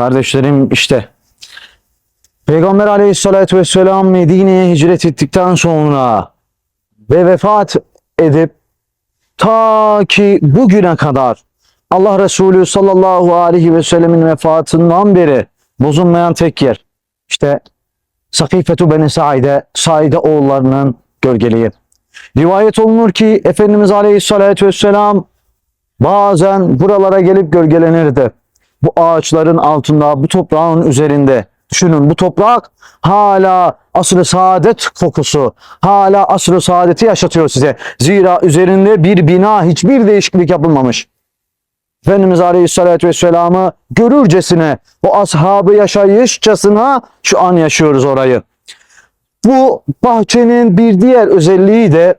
Kardeşlerim işte Peygamber aleyhissalatü vesselam Medine'ye hicret ettikten sonra ve vefat edip ta ki bugüne kadar Allah Resulü sallallahu aleyhi ve sellemin vefatından beri bozulmayan tek yer. İşte Sakifetu Beni Saide, Saide oğullarının gölgeliği. Rivayet olunur ki Efendimiz aleyhissalatü vesselam bazen buralara gelip gölgelenirdi. Bu ağaçların altında, bu toprağın üzerinde. Düşünün bu toprak hala asr-ı saadet kokusu, hala asr-ı saadeti yaşatıyor size. Zira üzerinde bir bina, hiçbir değişiklik yapılmamış. Efendimiz Aleyhisselatü Vesselam'ı görürcesine, o ashabı yaşayışçasına şu an yaşıyoruz orayı. Bu bahçenin bir diğer özelliği de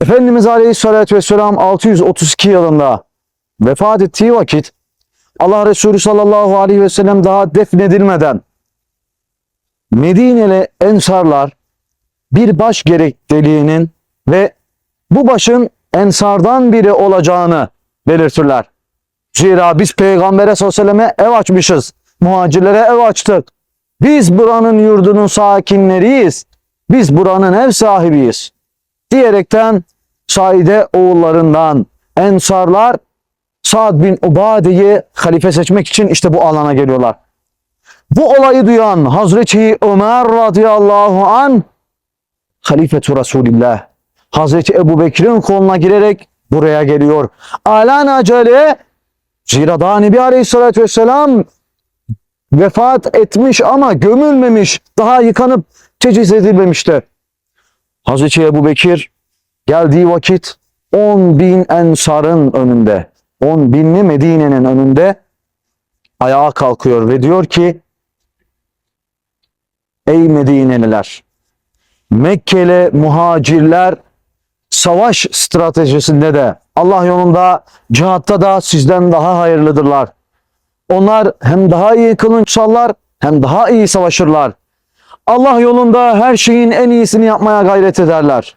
Efendimiz Aleyhisselatü Vesselam 632 yılında vefat ettiği vakit Allah Resulü sallallahu aleyhi ve sellem daha defnedilmeden Medineli ensarlar bir baş gerekliliğinin ve bu başın ensardan biri olacağını belirtirler. Zira biz Peygamber'e sallallahu aleyhi ve ev açmışız. Muhacirlere ev açtık. Biz buranın yurdunun sakinleriyiz. Biz buranın ev sahibiyiz. Diyerekten Saide oğullarından ensarlar Sa'd bin Ubade'yi halife seçmek için işte bu alana geliyorlar. Bu olayı duyan Hazreti Ömer radıyallahu an halifetu Resulillah Hazreti Ebu Bekir'in koluna girerek buraya geliyor. Alan acele zira daha Nebi Aleyhisselatü Vesselam vefat etmiş ama gömülmemiş. Daha yıkanıp teciz edilmemişti. Hazreti Ebu Bekir geldiği vakit 10 bin ensarın önünde 10 binli Medine'nin önünde ayağa kalkıyor ve diyor ki Ey Medineliler Mekkeli muhacirler savaş stratejisinde de Allah yolunda cihatta da sizden daha hayırlıdırlar. Onlar hem daha iyi kılınç sallar hem daha iyi savaşırlar. Allah yolunda her şeyin en iyisini yapmaya gayret ederler.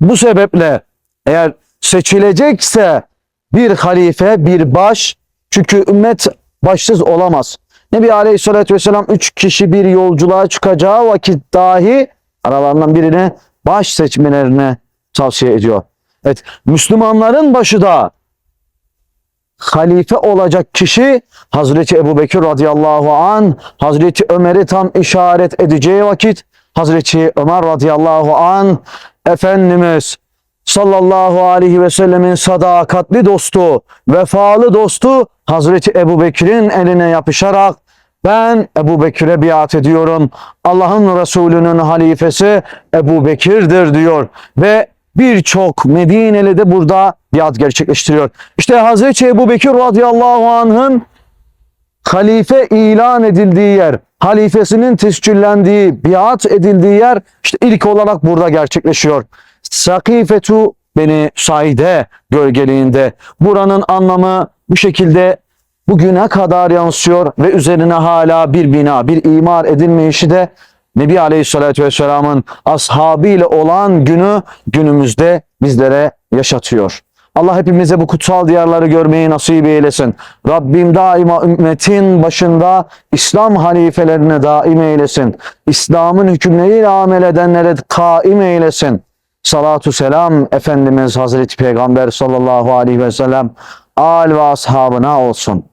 Bu sebeple eğer seçilecekse bir halife, bir baş, çünkü ümmet başsız olamaz. Nebi Aleyhisselatü Vesselam üç kişi bir yolculuğa çıkacağı vakit dahi aralarından birini baş seçmelerine tavsiye ediyor. Evet, Müslümanların başı da halife olacak kişi Hazreti Ebu Bekir radıyallahu an Hazreti Ömer'i tam işaret edeceği vakit Hazreti Ömer radıyallahu an Efendimiz sallallahu aleyhi ve sellemin sadakatli dostu, vefalı dostu Hazreti Ebu Bekir'in eline yapışarak ben Ebu Bekir'e biat ediyorum. Allah'ın Resulü'nün halifesi Ebu Bekir'dir diyor. Ve birçok Medineli de burada biat gerçekleştiriyor. İşte Hazreti Ebu Bekir radıyallahu anh'ın halife ilan edildiği yer, halifesinin tescillendiği, biat edildiği yer işte ilk olarak burada gerçekleşiyor. Sakifetu beni Saide gölgeliğinde. Buranın anlamı bu şekilde bugüne kadar yansıyor ve üzerine hala bir bina, bir imar edilmeyişi de Nebi Aleyhisselatü Vesselam'ın ashabıyla olan günü günümüzde bizlere yaşatıyor. Allah hepimize bu kutsal diyarları görmeyi nasip eylesin. Rabbim daima ümmetin başında İslam halifelerine daim eylesin. İslam'ın hükümleriyle amel edenlere kaim eylesin. Salatu selam Efendimiz Hazreti Peygamber sallallahu aleyhi ve sellem al ve ashabına olsun.